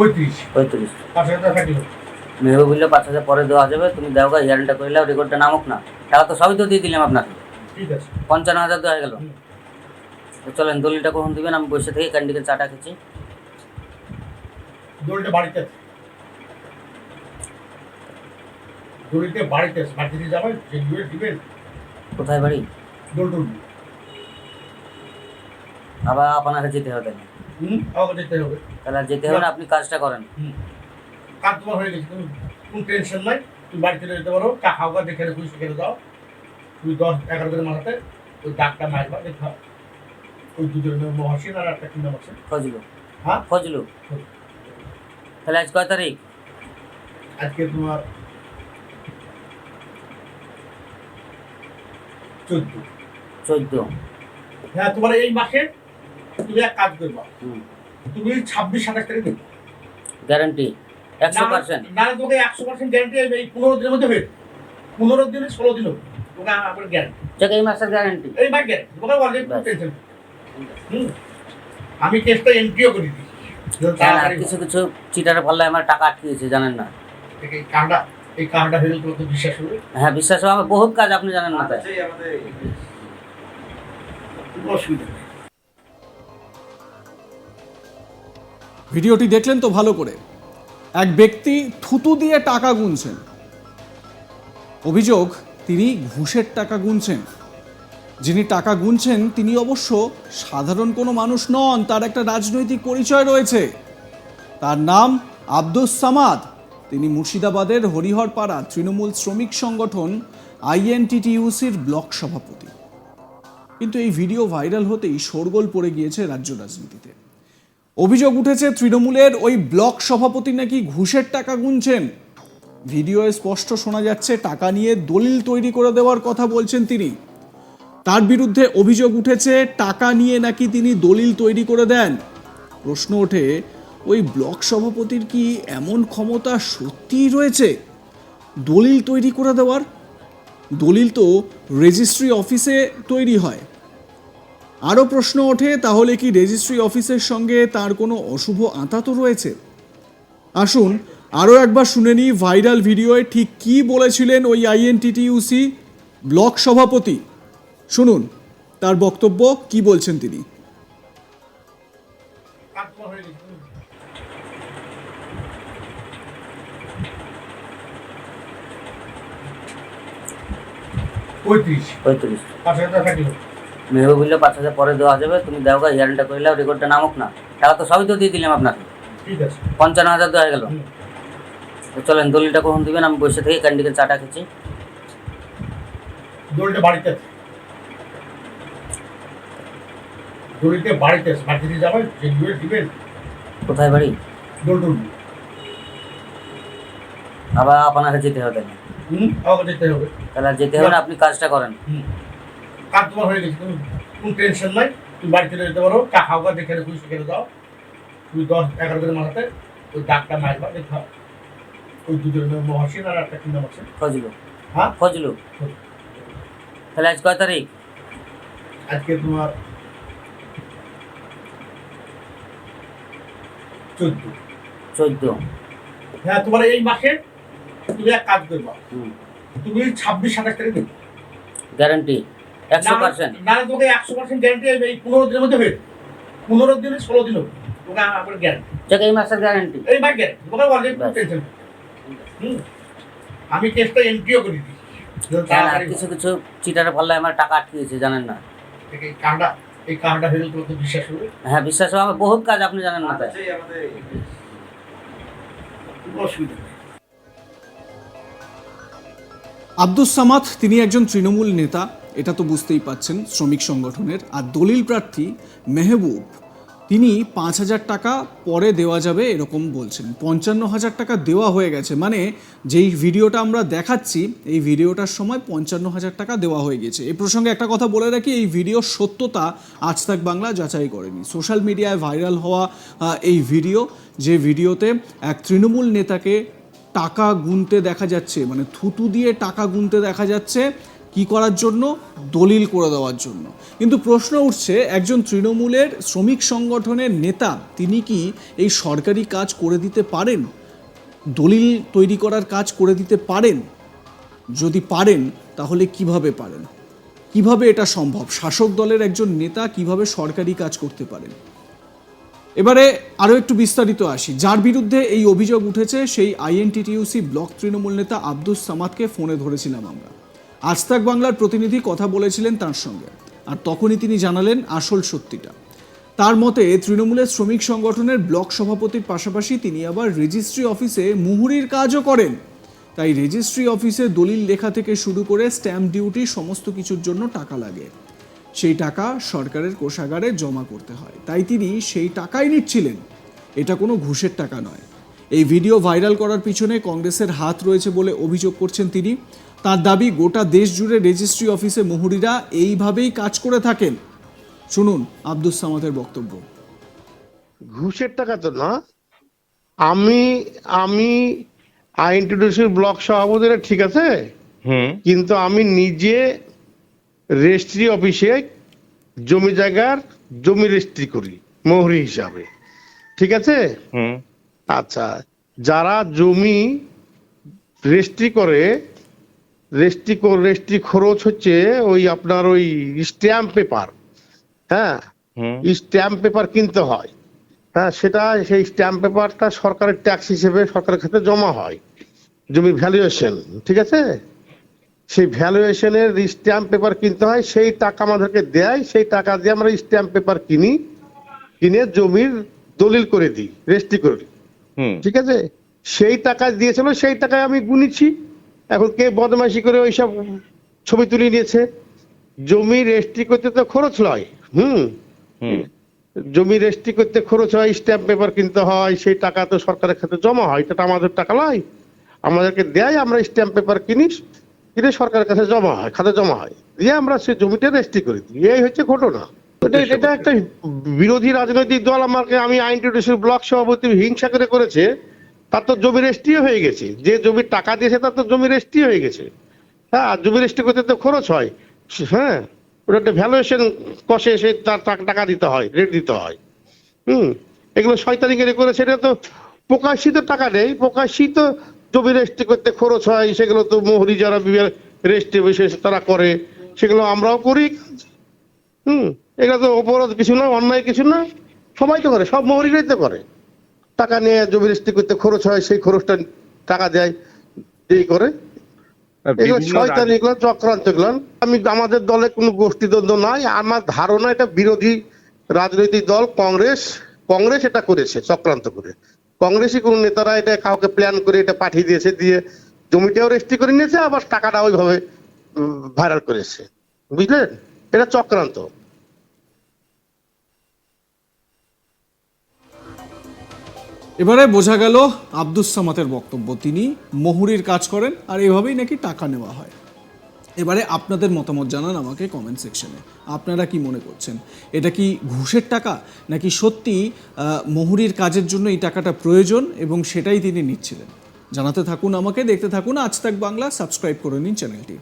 পঁয়ত্রিশ। পঁয়ত্রিশ। পাঁচ হাজার মেহবুব বললে পাঁচ হাজার পরে দেওয়া যাবে তুমি দেও গা হিয়ারিংটা করলে রেকর্ডটা নামুক না। টাকা তো সবই তো দিয়ে দিলাম আপনাকে। ঠিক আছে। পঞ্চান্ন হাজার দেওয়া হয়ে গেল। চলেন দলিলটা কখন দিবেন? আমি বসে থেকে ক্যান্ডিকে চাটা খেয়েছি। দড়িটা বাড়িতে আছে। বাড়িতে আছে। বাড়িতে যাবেন যে দিবেন দিবেন। কোথায় বাড়ি? আবার আপনাকে যেতে হবে হুম আমাকে যেতে হবে। তাহলে আর যেতে হবে না আপনি কাজটা করেন। কাজ তোমার হয়ে গেছে তুমি কোনো টেনশন নাই। তুমি বাড়িতে যেতে পারো চা খাও গা যেখানে খুশি সেখানে যাও। তুমি দশ এগারো দিনের মাথাতে ওই ডাকটা মারবা দেখা ওই দুজনের মহাসিন আর একটা কি নাম আছে? ফজলু। হ্যাঁ? ফজলু। তাহলে আজ কয় তারিখ? আজকে তোমার চোদ্দ। চোদ্দ। হ্যাঁ তোমার এই মাসে তুমি এক কাজ করবা। তুমি ছাব্বিশ সাতাশ তারিখ দেবে গ্যারান্টি একশো পার্সেন্ট। না তোমাকে একশো পার্সেন্ট গ্যারান্টি এই পনেরো দিনের মধ্যে হয়ে পনেরো দিনে ষোলো দিন হবে তোমাকে আমার গ্যারান্টি এই মাসের গ্যারান্টি এই মাস গ্যারান্টি বলে টেনশন আমি কেসটা এন্ট্রিও করে দিচ্ছি যেন কিছু কিছু চিটারে পাল্লায় আমার টাকা আটকে জানেন না? এই হয়ে তোমার তো বিশ্বাস হবে। হ্যাঁ বিশ্বাস হয় আমার বহুত কাজ আপনি জানেন না। তাই কোনো অসুবিধা। ভিডিওটি দেখলেন তো ভালো করে। এক ব্যক্তি থুতু দিয়ে টাকা গুনছেন। অভিযোগ, তিনি ঘুষের টাকা গুনছেন। যিনি টাকা গুনছেন, তিনি অবশ্য সাধারণ কোনো মানুষ নন, তার একটা রাজনৈতিক পরিচয় রয়েছে। তার নাম আব্দুস সামাদ। তিনি মুর্শিদাবাদের হরিহরপাড়া তৃণমূল শ্রমিক সংগঠন আইএনটিটিইউসির ব্লক সভাপতি। কিন্তু এই ভিডিও ভাইরাল হতেই শোরগোল পড়ে গিয়েছে রাজ্য রাজনীতিতে। অভিযোগ উঠেছে তৃণমূলের ওই ব্লক সভাপতি নাকি ঘুষের টাকা গুনছেন। ভিডিওয়ে স্পষ্ট শোনা যাচ্ছে, টাকা নিয়ে দলিল তৈরি করে দেওয়ার কথা বলছেন তিনি। তার বিরুদ্ধে অভিযোগ উঠেছে, টাকা নিয়ে নাকি তিনি দলিল তৈরি করে দেন। প্রশ্ন ওঠে, ওই ব্লক সভাপতির কি এমন ক্ষমতা সত্যিই রয়েছে? দলিল তৈরি করে দেওয়ার? দলিল তো রেজিস্ট্রি অফিসে তৈরি হয়। আরও প্রশ্ন ওঠে তাহলে কি রেজিস্ট্রি অফিসের সঙ্গে তার কোনো অশুভ আঁতা তো রয়েছে? আসুন আরও একবার শুনে নিই ভাইরাল ভিডিওয়ে ঠিক কী বলেছিলেন ওই আইএনটিটিইউসি ব্লক সভাপতি। শুনুন তার বক্তব্য কি বলছেন তিনি? পঁয়ত্রিশ। পঁয়ত্রিশ। মেহবুব বললে পাঁচ হাজার পরে দেওয়া যাবে। তুমি দেও গা হিয়ারিংটা করলে রেকর্ডটা নামুক না। টাকা তো সবই তো দিয়ে দিলাম আপনাকে। ঠিক আছে। পঞ্চান্ন হাজার দেওয়া গেল। তো চলেন দলিলটা কখন দিবেন? আমি বসে থেকে ক্যান্ডিকে চাটা খেয়েছি। দড়িটা বাড়িতে দড়িতে বাড়িতে দিয়ে যাবেন যে দিবেন দিবেন। কোথায় বাড়ি? দোল আবার আপনাকে যেতে হবে তাহলে। যেতে হবে। তাহলে যেতে হবে না আপনি কাজটা করেন। কাজ তোমার হয়ে গেছে? তুমি কোনো টেনশন নাই। তুমি বাড়িতে যেতে পারো। চা খাও গা যেখানে খুশি সেখানে যাও তুমি দশ এগারো দিনের মাথাতে ওই ডাকটা মারবা দেখা ওই দুজনের মহাসিন আর একটা কি নাম আছে? ফজলু। হ্যাঁ? ফজলু। ফজলু। তাহলে আজ কয় তারিখ? আজকে তোমার চোদ্দ। চোদ্দ। হ্যাঁ তোমার এই মাসে তুমি এক কাজ করবা। তুমি ছাব্বিশ সাতাশ তারিখ দেবে। গ্যারান্টি। একশো পার্সেন্ট না না, একশো পার্সেন্ট গ্যারান্টি এই পনেরো দিনের মধ্যে হয়ে পনেরো দিনে ষোলো দিন হবে। তোমাকে আমার গ্যারান্টি এই মাসের গ্যারান্টি এই মাস গ্যারান্টি তোমাকে বলে টেনশন আমি কেসটা এন্ট্রিও করে দিচ্ছি কিছু কিছু চিটারে পাল্লায় আমার টাকা আটকে গেছে জানেন না। এই কামটা এই কামটা তোমার তো বিশ্বাস হবে। হ্যাঁ বিশ্বাস আমার বহুত কাজ আপনি জানেন না। তাই অসুবিধা আব্দুস সামাদ তিনি একজন তৃণমূল নেতা। এটা তো বুঝতেই পাচ্ছেন শ্রমিক সংগঠনের। আর দলিল প্রার্থী মেহবুব, তিনি পাঁচ হাজার টাকা পরে দেওয়া যাবে এরকম বলছেন। পঞ্চান্ন হাজার টাকা দেওয়া হয়ে গেছে। মানে যেই ভিডিওটা আমরা দেখাচ্ছি, এই ভিডিওটার সময় পঞ্চান্ন হাজার টাকা দেওয়া হয়ে গেছে। এই প্রসঙ্গে একটা কথা বলে রাখি, এই ভিডিওর সত্যতা আজ তাক বাংলা যাচাই করেনি। সোশ্যাল মিডিয়ায় ভাইরাল হওয়া এই ভিডিও, যে ভিডিওতে এক তৃণমূল নেতাকে টাকা গুনতে দেখা যাচ্ছে মানে থুতু দিয়ে টাকা গুনতে দেখা যাচ্ছে কি করার জন্য? দলিল করে দেওয়ার জন্য। কিন্তু প্রশ্ন উঠছে, একজন তৃণমূলের শ্রমিক সংগঠনের নেতা, তিনি কি এই সরকারি কাজ করে দিতে পারেন? দলিল তৈরি করার কাজ করে দিতে পারেন? যদি পারেন, তাহলে কীভাবে পারেন? কীভাবে এটা সম্ভব? শাসক দলের একজন নেতা কীভাবে সরকারি কাজ করতে পারেন? এবারে আরও একটু বিস্তারিত আসি। যার বিরুদ্ধে এই অভিযোগ উঠেছে, সেই আইএনটিটিউসি ব্লক তৃণমূল নেতা আব্দুস সামাদকে ফোনে ধরেছিলাম আমরা। আজ তাক বাংলার প্রতিনিধি কথা বলেছিলেন তার সঙ্গে, আর তখনই তিনি জানালেন আসল সত্যিটা। তার মতে, তৃণমূলের শ্রমিক সংগঠনের ব্লক সভাপতির পাশাপাশি তিনি আবার রেজিস্ট্রি অফিসে মুহুরির কাজও করেন। তাই রেজিস্ট্রি অফিসে দলিল লেখা থেকে শুরু করে স্ট্যাম্প ডিউটি সমস্ত কিছুর জন্য টাকা লাগে। সেই টাকা সরকারের কোষাগারে জমা করতে হয়। তাই তিনি সেই টাকাই নিচ্ছিলেন। এটা কোনো ঘুষের টাকা নয়। এই ভিডিও ভাইরাল করার পিছনে কংগ্রেসের হাত রয়েছে বলে অভিযোগ করছেন তিনি। তার দাবি গোটা দেশ জুড়ে রেজিস্ট্রি অফিসে মুহুরিরা এইভাবেই কাজ করে থাকেন। শুনুন আব্দুস সামাদের বক্তব্য। ঘুষের টাকা তো না। আমি আমি আইনটিডিউসির ব্লক সভাপতি ঠিক আছে? কিন্তু আমি নিজে রেজিস্ট্রি অফিসে জমি জায়গার জমি রেজিস্ট্রি করি মোহরি হিসাবে। ঠিক আছে? হুম। আচ্ছা যারা জমি রেজিস্ট্রি করে রেজিস্ট্রি রেজিস্ট্রি খরচ হচ্ছে ওই আপনার ওই স্ট্যাম্প পেপার। হ্যাঁ? স্ট্যাম্প পেপার কিনতে হয়। হ্যাঁ সেটা সেই স্ট্যাম্প পেপারটা সরকারের ট্যাক্স হিসেবে সরকারের ক্ষেত্রে জমা হয় জমির ভ্যালুয়েশন ঠিক আছে? সেই ভ্যালুয়েশনের স্ট্যাম্প পেপার কিনতে হয় সেই টাকা আমাদেরকে দেয় সেই টাকা দিয়ে আমরা স্ট্যাম্প পেপার কিনি কিনে জমির দলিল করে দিই রেজিস্ট্রি করে দিই। ঠিক আছে? সেই টাকা দিয়েছিল সেই টাকায় আমি গুনেছি এখন কে বদমাইশি করে ওইসব ছবি তুলে নিয়েছে? জমি রেজিস্ট্রি করতে তো খরচ লয় হুম? হুম। জমি রেজিস্ট্রি করতে খরচ হয় স্ট্যাম্প পেপার কিনতে হয় সেই টাকা তো সরকারের খাতে জমা হয় এটা আমাদের টাকা নয়। আমাদেরকে দেয় আমরা স্ট্যাম্প পেপার কিনি কিনে সরকারের কাছে জমা হয় খাতে জমা হয়। দিয়ে আমরা সেই জমিটা রেজিস্ট্রি করে। দিই এই হচ্ছে ঘটনা। এটা একটা বিরোধী রাজনৈতিক দল আমাকে আমি আইন ব্লক সভাপতি হিংসা করে করেছে তার তো জমি রেজিস্ট্রি হয়ে গেছে। যে জমির টাকা দিয়েছে তার তো জমি রেজিস্ট্রি হয়ে গেছে। হ্যাঁ আর জমি রেজিস্ট্রি করতে তো খরচ হয়। হ্যাঁ ওটা একটা ভ্যালুয়েশন কষে সে তার টাকা- দিতে হয় রেট দিতে হয়। হুম, এগুলো শয়তানিগিরি করে সেটা তো প্রকাশিত টাকা নেই। প্রকাশিত জমি রেজিস্ট্রি করতে খরচ হয়, সেগুলো তো মোহরি যারা রেজিস্ট্রি বিশেষ তারা করে, সেগুলো আমরাও করি। হুম, এগুলো তো অপরাধ কিছু না, অন্যায় কিছু না। সবাই তো করে, সব মোহরিরাই তো করে। টাকা নিয়ে জমি রেজিস্ট্রি করতে খরচ হয় সেই খরচটা টাকা দেয় এই করে। শয়তান চক্রান্ত আমি আমাদের দলে কোনো গোষ্ঠীদ্বন্দ্ব নাই আমার ধারণা এটা বিরোধী রাজনৈতিক দল কংগ্রেস কংগ্রেস এটা করেছে চক্রান্ত করে। কংগ্রেসই কোন নেতারা এটা কাউকে প্ল্যান করে এটা পাঠিয়ে দিয়েছে দিয়ে জমিটাও রেজিস্ট্রি করে নিয়েছে আবার টাকাটা ওইভাবে ভাইরাল করেছে। বুঝলেন? এটা চক্রান্ত। এবারে বোঝা গেল আব্দুস সামাতের বক্তব্য। তিনি মহুরির কাজ করেন আর এভাবেই নাকি টাকা নেওয়া হয়। এবারে আপনাদের মতামত জানান আমাকে কমেন্ট সেকশনে আপনারা কি মনে করছেন? এটা কি ঘুষের টাকা? নাকি সত্যি মহুরির কাজের জন্য এই টাকাটা প্রয়োজন এবং সেটাই তিনি নিচ্ছিলেন? জানাতে থাকুন আমাকে, দেখতে থাকুন আজ তাক বাংলা সাবস্ক্রাইব করে নিন চ্যানেলটি।